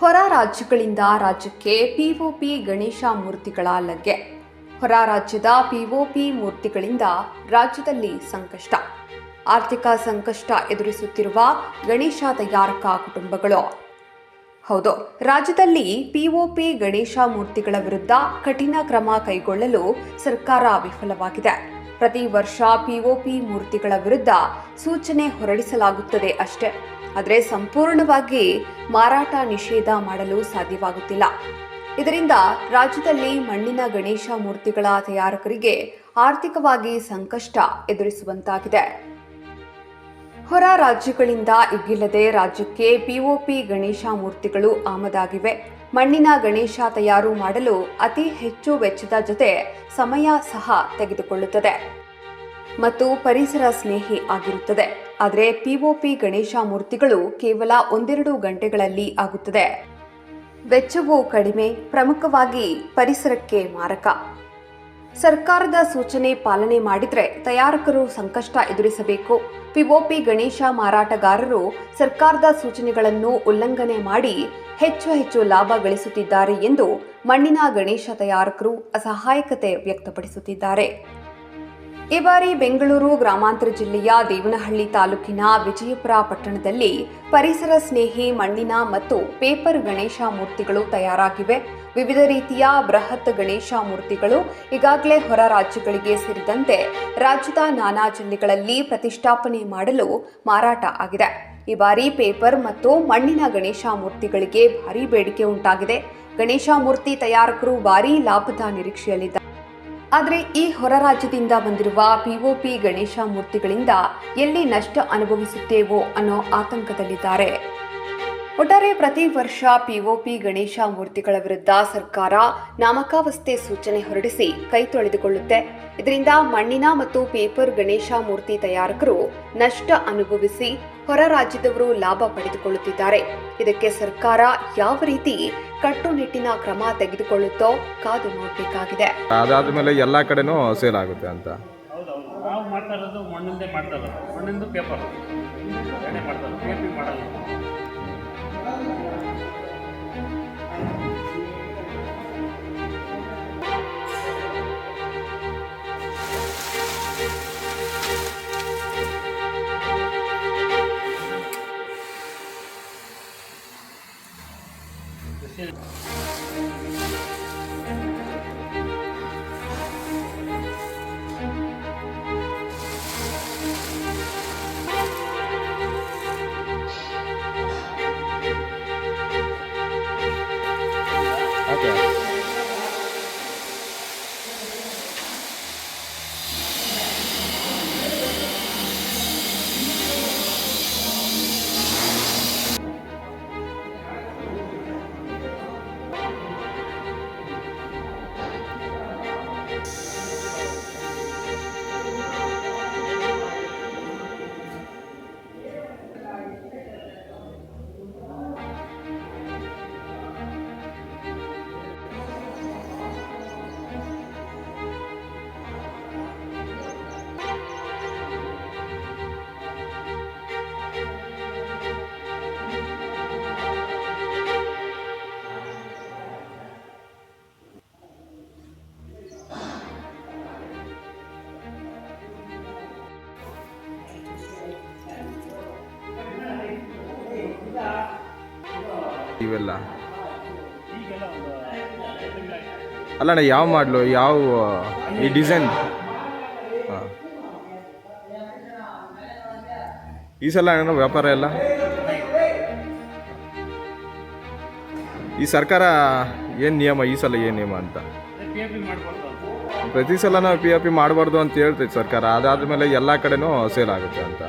ಹೊರ ರಾಜ್ಯಗಳಿಂದ ರಾಜ್ಯಕ್ಕೆ ಪಿಒಪಿ ಗಣೇಶ ಮೂರ್ತಿಗಳ ಲಗ್ಗೆ. ಹೊರ ರಾಜ್ಯದ ಪಿಒಪಿ ಮೂರ್ತಿಗಳಿಂದ ರಾಜ್ಯದಲ್ಲಿ ಸಂಕಷ್ಟ. ಆರ್ಥಿಕ ಸಂಕಷ್ಟ ಎದುರಿಸುತ್ತಿರುವ ಗಣೇಶ ತಯಾರಕ ಕುಟುಂಬಗಳು. ಹೌದು, ರಾಜ್ಯದಲ್ಲಿ ಪಿಒಪಿ ಗಣೇಶ ಮೂರ್ತಿಗಳ ವಿರುದ್ಧ ಕಠಿಣ ಕ್ರಮ ಕೈಗೊಳ್ಳಲು ಸರ್ಕಾರ ವಿಫಲವಾಗಿದೆ. ಪ್ರತಿ ವರ್ಷ ಪಿಒಪಿ ಮೂರ್ತಿಗಳ ವಿರುದ್ಧ ಸೂಚನೆ ಹೊರಡಿಸಲಾಗುತ್ತದೆ ಅಷ್ಟೇ. ಆದರೆ ಸಂಪೂರ್ಣವಾಗಿ ಮಾರಾಟ ನಿಷೇಧ ಮಾಡಲು ಸಾಧ್ಯವಾಗುತ್ತಿಲ್ಲ. ಇದರಿಂದ ರಾಜ್ಯದಲ್ಲಿ ಮಣ್ಣಿನ ಗಣೇಶ ಮೂರ್ತಿಗಳ ತಯಾರಕರಿಗೆ ಆರ್ಥಿಕವಾಗಿ ಸಂಕಷ್ಟ ಎದುರಿಸುವಂತಾಗಿದೆ. ಹೊರ ರಾಜ್ಯಗಳಿಂದ ಇಗ್ಗಿಲ್ಲದೆ ರಾಜ್ಯಕ್ಕೆ ಪಿಒಪಿ ಗಣೇಶ ಮೂರ್ತಿಗಳು ಆಮದಾಗಿವೆ. ಮಣ್ಣಿನ ಗಣೇಶ ತಯಾರು ಮಾಡಲು ಅತಿ ಹೆಚ್ಚು ವೆಚ್ಚದ ಜೊತೆ ಸಮಯ ಸಹ ತೆಗೆದುಕೊಳ್ಳುತ್ತದೆ. ಮತ್ತು ಪರಿಸರ ಸ್ನೇಹಿ ಆಗಿರುತ್ತದೆ. ಆದರೆ ಪಿಒಪಿ ಗಣೇಶ ಮೂರ್ತಿಗಳು ಕೇವಲ ಒಂದೆರಡು ಗಂಟೆಗಳಲ್ಲಿ ಆಗುತ್ತದೆ. ವೆಚ್ಚವು ಕಡಿಮೆ, ಪ್ರಮುಖವಾಗಿ ಪರಿಸರಕ್ಕೆ ಮಾರಕ. ಸರ್ಕಾರದ ಸೂಚನೆ ಪಾಲನೆ ಮಾಡಿದರೆ ತಯಾರಕರು ಸಂಕಷ್ಟ ಎದುರಿಸಬೇಕು. ಪಿಒಪಿ ಗಣೇಶ ಮಾರಾಟಗಾರರು ಸರ್ಕಾರದ ಸೂಚನೆಗಳನ್ನು ಉಲ್ಲಂಘನೆ ಮಾಡಿ ಹೆಚ್ಚು ಹೆಚ್ಚು ಲಾಭ ಗಳಿಸುತ್ತಿದ್ದಾರೆ ಎಂದು ಮಣ್ಣಿನ ಗಣೇಶ ತಯಾರಕರು ಅಸಹಾಯಕತೆ ವ್ಯಕ್ತಪಡಿಸುತ್ತಿದ್ದಾರೆ. ಈ ಬಾರಿ ಬೆಂಗಳೂರು, ಗ್ರಾಮಾಂತರ ಜಿಲ್ಲೆಯ ದೇವನಹಳ್ಳಿ ತಾಲೂಕಿನ ವಿಜಯಪುರ ಪಟ್ಟಣದಲ್ಲಿ ಪರಿಸರ ಸ್ನೇಹಿ ಮಣ್ಣಿನ ಮತ್ತು ಪೇಪರ್ ಗಣೇಶ ಮೂರ್ತಿಗಳು ತಯಾರಾಗಿವೆ. ವಿವಿಧ ರೀತಿಯ ಬೃಹತ್ ಗಣೇಶ ಮೂರ್ತಿಗಳು ಈಗಾಗಲೇ ಹೊರ ರಾಜ್ಯಗಳಿಗೆ ಸೇರಿದಂತೆ ರಾಜ್ಯದ ನಾನಾ ಜಿಲ್ಲೆಗಳಲ್ಲಿ ಪ್ರತಿಷ್ಠಾಪನೆ ಮಾಡಲು ಮಾರಾಟ ಆಗಿದೆ. ಈ ಬಾರಿ ಪೇಪರ್ ಮತ್ತು ಮಣ್ಣಿನ ಗಣೇಶ ಮೂರ್ತಿಗಳಿಗೆ ಭಾರೀ ಬೇಡಿಕೆ ಉಂಟಾಗಿದೆ. ಗಣೇಶ ಮೂರ್ತಿ ತಯಾರಕರು ಭಾರೀ ಲಾಭದ ನಿರೀಕ್ಷೆಯಲ್ಲಿದ್ದಾರೆ. ಆದರೆ ಈ ಹೊರ ರಾಜ್ಯದಿಂದ ಬಂದಿರುವ ಪಿಒಪಿ ಗಣೇಶ ಮೂರ್ತಿಗಳಿಂದ ಎಲ್ಲಿ ನಷ್ಟ ಅನುಭವಿಸುತ್ತೇವೋ ಅನ್ನೋ ಆತಂಕದಲ್ಲಿದ್ದಾರೆ. ಒಟ್ಟಾರೆ ಪ್ರತಿ ವರ್ಷ ಪಿಒಪಿ ಗಣೇಶ ಮೂರ್ತಿಗಳ ವಿರುದ್ಧ ಸರ್ಕಾರ ನಾಮಕಾವಸ್ಥೆ ಸೂಚನೆ ಹೊರಡಿಸಿ ಕೈ ತೊಳೆದುಕೊಳ್ಳುತ್ತೆ. ಇದರಿಂದ ಮಣ್ಣಿನ ಮತ್ತು ಪೇಪರ್ ಗಣೇಶ ಮೂರ್ತಿ ತಯಾರಕರು ನಷ್ಟ ಅನುಭವಿಸಿ ಹೊರ ರಾಜ್ಯದವರು ಲಾಭ ಪಡೆದುಕೊಳ್ಳುತ್ತಿದ್ದಾರೆ. ಇದಕ್ಕೆ ಸರ್ಕಾರ ಯಾವ ರೀತಿ ಕಟ್ಟುನಿಟ್ಟಿನ ಕ್ರಮ ತೆಗೆದುಕೊಳ್ಳುತ್ತೋ ಕಾದು ನೋಡಬೇಕಾಗಿದೆ. ಅದಾದ್ಮೇಲೆ ಎಲ್ಲ ಕಡೆನೂ ಸೇಲ್ ಆಗುತ್ತೆ ಅಂತ. ನಾವು ಮಾಡ್ತಾ ಇರೋದು ಮಣ್ಣಿಂದೇ ಮಾಡ್ತಾ ಇರೋದು. ಮಣ್ಣಿಂದು ಪೇಪರ್ ಮಾಡ್ತಾ ಇರೋದು. ಪೇಪಿ ಮಾಡಲ್ಲ. ಇವೆಲ್ಲ? ಅಲ್ಲಣ್ಣ, ಯಾವ ಮಾಡಲು? ಯಾವ, ಈ ಡಿಸೈನ್ ಈ ಸಲ ಅಣ್ಣ ವ್ಯಾಪಾರ ಎಲ್ಲ? ಈ ಸರ್ಕಾರ ಏನು ನಿಯಮ, ಈ ಸಲ ಏನು ನಿಯಮ ಅಂತ? ಪ್ರತಿ ಸಲ ನಾವು ಪಿ ಎ ಪಿ ಮಾಡಬಾರ್ದು ಅಂತ ಹೇಳ್ತೈತೆ ಸರ್ಕಾರ. ಅದಾದ್ಮೇಲೆ ಎಲ್ಲ ಕಡೆನೂ ಸೇಲ್ ಆಗುತ್ತೆ ಅಂತ.